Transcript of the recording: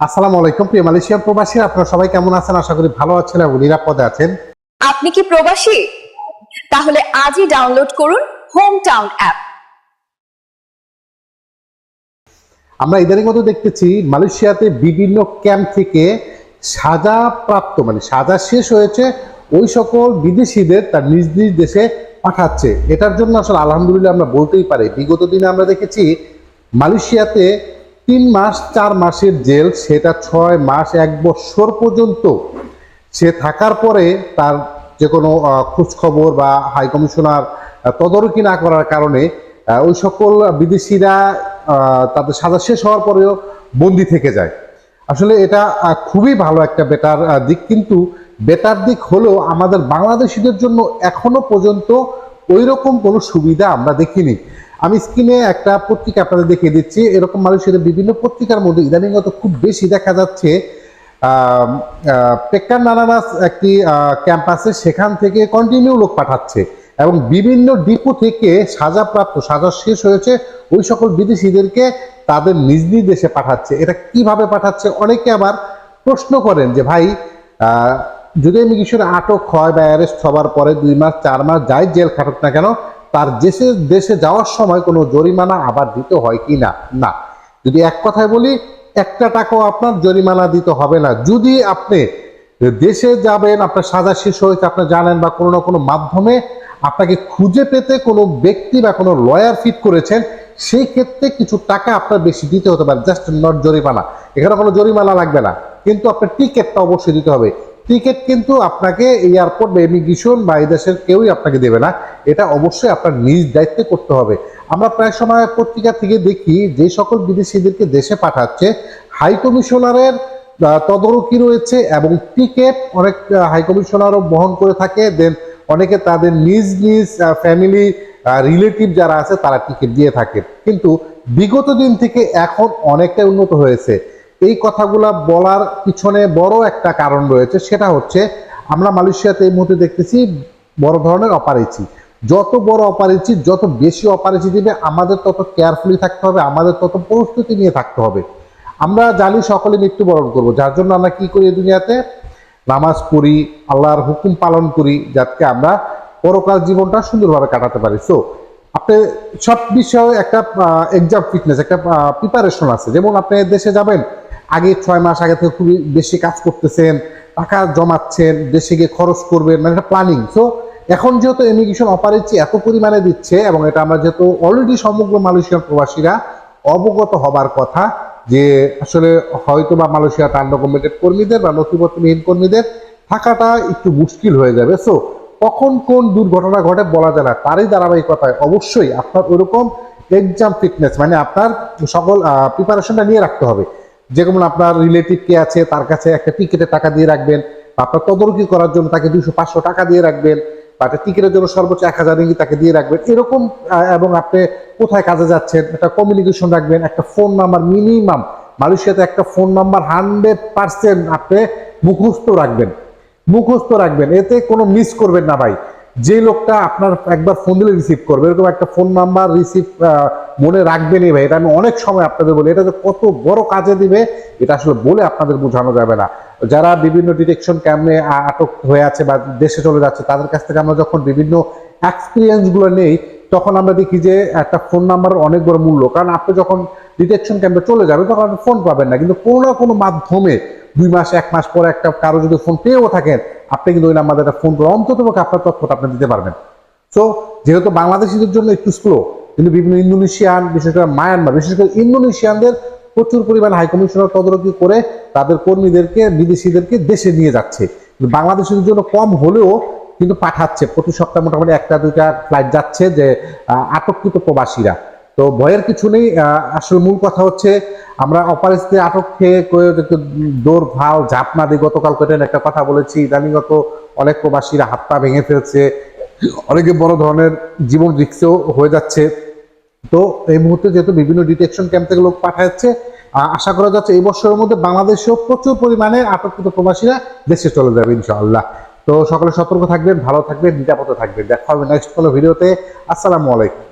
আসসালামু আলাইকুম প্রিয় মালয়েশিয়ার প্রবাসী আপনারা সবাই কেমন আছেন? আশা করি ভালো আছেন এবং নিরাপদে আছেন। আপনি কি প্রবাসী? তাহলে আজই ডাউনলোড করুন হোম টাউন অ্যাপ আমরা ইদানিং মতো দেখতেছি মালয়েশিয়াতে বিভিন্ন ক্যাম্প থেকে সাজা প্রাপ্ত মানে সাজা শেষ হয়েছে ওই সকল বিদেশিদের তার নিজ নিজ দেশে পাঠাচ্ছে। এটার জন্য আসলে আলহামদুলিল্লাহ আমরা বলতেই পারি। বিগত দিনে আমরা দেখেছি মালয়েশিয়াতে তিন মাস, চার মাসের জেল, সেটা ছয় মাস, এক বছর পর্যন্ত সে থাকার পরে তার যে কোনো খোঁজখবর বা হাই কমিশনার তদারকি না করার কারণে ওই সকল বিদেশিরা তাদের সাজা শেষ হওয়ার পরেও বন্দি থেকে যায়। আসলে এটা খুবই ভালো একটা বেটার দিক। কিন্তু বেটার দিক হলেও আমাদের বাংলাদেশিদের জন্য এখনও পর্যন্ত ওই রকম কোনো সুবিধা আমরা দেখিনি। আমি স্ক্রিনে একটা পত্রিকা আপনাদের দেখিয়ে দিচ্ছি। এরকম মালয়েশিয়ার বিভিন্ন পত্রিকার মধ্যে ইদানিংগত খুব বেশি দেখা যাচ্ছে। পেক্কার নানানাস একটি ক্যাম্পাসে সেখান থেকে কন্টিনিউ লোক পাঠাচ্ছে এবং বিভিন্ন ডিপো থেকে সাজাপ্রাপ্ত, সাজা শেষ হয়েছে ওই সকল বিদেশিদেরকে তাদের নিজ নিজ দেশে পাঠাচ্ছে। এটা কীভাবে পাঠাচ্ছে? অনেকে আবার প্রশ্ন করেন যে, ভাই যদি ইমিগ্রেশন আটক হয় বা অ্যারেস্ট হবার পরে দুই মাস, চার মাস যাই জেল খাটুক না কেন তার দেশে দেশে যাওয়ার সময় কোনো জরিমানা আবার দিতে হয় কি না? না। যদি এক কথায় বলি, একটা টাকাও আপনার জরিমানা দিতে হবে না। যদি আপনি দেশে যাবেন, আপনার সাজা শেষ হয়েছে, আপনি জানেন বা কোনো না কোনো মাধ্যমে আপনাকে খুঁজে পেতে কোনো ব্যক্তি বা কোনো লয়ার ফিট করেছেন, সেই ক্ষেত্রে কিছু টাকা আপনার বেশি দিতে হতে পারে। জাস্ট নট জরিমানা। এখানে কোনো জরিমানা লাগবে না। কিন্তু আপনার টিকিটটা অবশ্যই দিতে হবে। টিকিট কিন্তু আপনাকে এয়ারপোর্ট বা ইমিগ্রেশন বা এই দেশের কেউই আপনাকে দেবে না। এটা অবশ্যই আপনার নিজ দায়িত্বে করতে হবে। আমরা প্রায় সময় পত্রিকা থেকে দেখি যে সকল বিদেশিদেরকে দেশে পাঠাচ্ছে। হাই কমিশনারের তদারকি রয়েছে এবং টিকিট অনেক হাই কমিশনারও বহন করে থাকে। দেন অনেকে তাদের নিজ নিজ ফ্যামিলি রিলেটিভ যারা আছে তারা টিকিট দিয়ে থাকে। কিন্তু বিগত দিন থেকে এখন অনেকটাই উন্নত হয়েছে। এই কথাগুলা বলার পিছনে বড় একটা কারণ রয়েছে, সেটা হচ্ছে আমরা মালয়েশিয়াতে এই মুহূর্তে দেখতেছি বড় ধরনের অপারেচি। যত বড় অপারেচি, যত বেশি অপারেচি দিবে, আমাদের তত কেয়ারফুলি থাকতে হবে, আমাদের তত প্রস্তুতি নিয়ে থাকতে হবে। আমরা জানি সকলে মৃত্যুবরণ করব, যার জন্য আমরা কি করি দুনিয়াতে? নামাজ পড়ি, আল্লাহর হুকুম পালন করি, যাতে আমরা পরকাল জীবনটা সুন্দরভাবে কাটাতে পারি। সো আপনি সব বিষয়ে একটা এক্সাম ফিটনেস একটা প্রিপারেশন আছে। যেমন আপনি দেশে যাবেন আগে ছয় মাস আগে থেকে খুবই বেশি কাজ করতেছেন, টাকা জমাচ্ছেন, দেশে গিয়ে খরচ করবেন মানে একটা প্ল্যানিং সো এখন যেহেতু ইমিগ্রেশন অপারেচি এত পরিমাণে দিচ্ছে এবং এটা আমরা যেহেতু অলরেডি সমগ্র মালয়েশিয়ার প্রবাসীরা অবগত হবার কথা যে আসলে হয়তো বা মালয়েশিয়ার আনডকুমেন্টেড কর্মীদের বা নথিপত্রবিহীন কর্মীদের থাকাটা একটু মুশকিল হয়ে যাবে। সো কখন কোন দুর্ঘটনা ঘটে বলা যায় না। তারই ধারাবাহিকতায় অবশ্যই আপনার ওরকম এক্সাম ফিটনেস মানে আপনার সকল প্রিপারেশনটা নিয়ে রাখতে হবে। যেমন আপনার রিলেটিভ কে আছে, তার কাছে একটা টিকিটের টাকা দিয়ে রাখবেন আপনার তদারকি করার জন্য তাকে দুশো পাঁচশো টাকা দিয়ে রাখবেন, বা একটা টিকিটের জন্য সর্বোচ্চ এক হাজার রিঙ্গি তাকে দিয়ে রাখবেন। এরকম এবং আপনি কোথায় কাজে যাচ্ছেন, একটা কমিউনিকেশন রাখবেন, একটা ফোন নাম্বার মিনিমাম মালয়েশিয়াতে একটা ফোন নাম্বার হান্ড্রেড পার্সেন্ট আপনি মুখস্থ রাখবেন। মুখস্থ রাখবেন, এতে কোনো মিস করবেন না ভাই। যে লোকটা আপনার একবার ফোন দিলে রিসিভ করবে, এরকম একটা ফোন নাম্বার রিসিভ মনে রাখবেনই ভাই, এটা আমি অনেক সময় আপনাদের বলি, এটা যে কত বড় কাজে দিবে, এটা আসলে বলে আপনাদের বোঝানো যাবে না। যারা বিভিন্ন ডিটেকশন ক্যাম্পে আটক হয়ে আছে বা দেশে চলে যাচ্ছে, তাদের কাছ থেকে আমরা যখন বিভিন্ন এক্সপিরিয়েন্সগুলো নেই, তখন আমরা দেখি যে একটা ফোন নাম্বার অনেক বড় মূল্য। কারণ আপনি যখন ডিটেকশন ক্যাম্পে চলে যাবেন, তখন আপনি ফোন পাবেন না। কিন্তু কোনো না কোনো মাধ্যমে দুই মাস, এক মাস পরে একটা কারও যদি ফোন পেয়েও থাকেন আপনি কিন্তু ওই নাম্বারে একটা ফোন করে অন্তত আপনার তথ্যটা আপনি দিতে পারবেন। সো যেহেতু বাংলাদেশিদের জন্য একটু স্লো কিন্তু বিভিন্ন ইন্দোনেশিয়ান, বিশেষ করে মায়ানমার, বিশেষ করে ইন্দোনেশিয়ানদের প্রচুর পরিমাণ হাই কমিশনার তদারকি করে তাদের কর্মীদেরকে, বিদেশিদেরকে দেশে নিয়ে যাচ্ছে। কিন্তু বাংলাদেশিদের জন্য কম হলেও কিন্তু পাঠাচ্ছে। প্রতি সপ্তাহে মোটামুটি একটা, দুইটা ফ্লাইট যাচ্ছে যে আটককৃত প্রবাসীরা। তো ভয়ের কিছু নেই আসলে মূল কথা হচ্ছে আমরা অপারেশনে আটক খেয়ে দৌড় ভালো ঝাঁপ না গতকাল কেটেন একটা কথা বলেছি। ইদানিগত অনেক প্রবাসীরা হাত পা ভেঙে ফেলছে। অনেকে বড় ধরনের জীবন রিক্সেও হয়ে যাচ্ছে। তো এই মুহূর্তে যেহেতু বিভিন্ন ডিটেকশন ক্যাম্প থেকে লোক পাঠাচ্ছে আশা করা যাচ্ছে এই বছরের মধ্যে বাংলাদেশেও প্রচুর পরিমাণে আটককৃত প্রবাসীরা দেশে চলে যাবে ইনশাআল্লাহ। তো সকলে সতর্ক থাকবেন, ভালো থাকবেন, নিরাপদে থাকবেন। দেখা হবে নেক্সট কোনো ভিডিওতে আসসালামু আলাইকুম।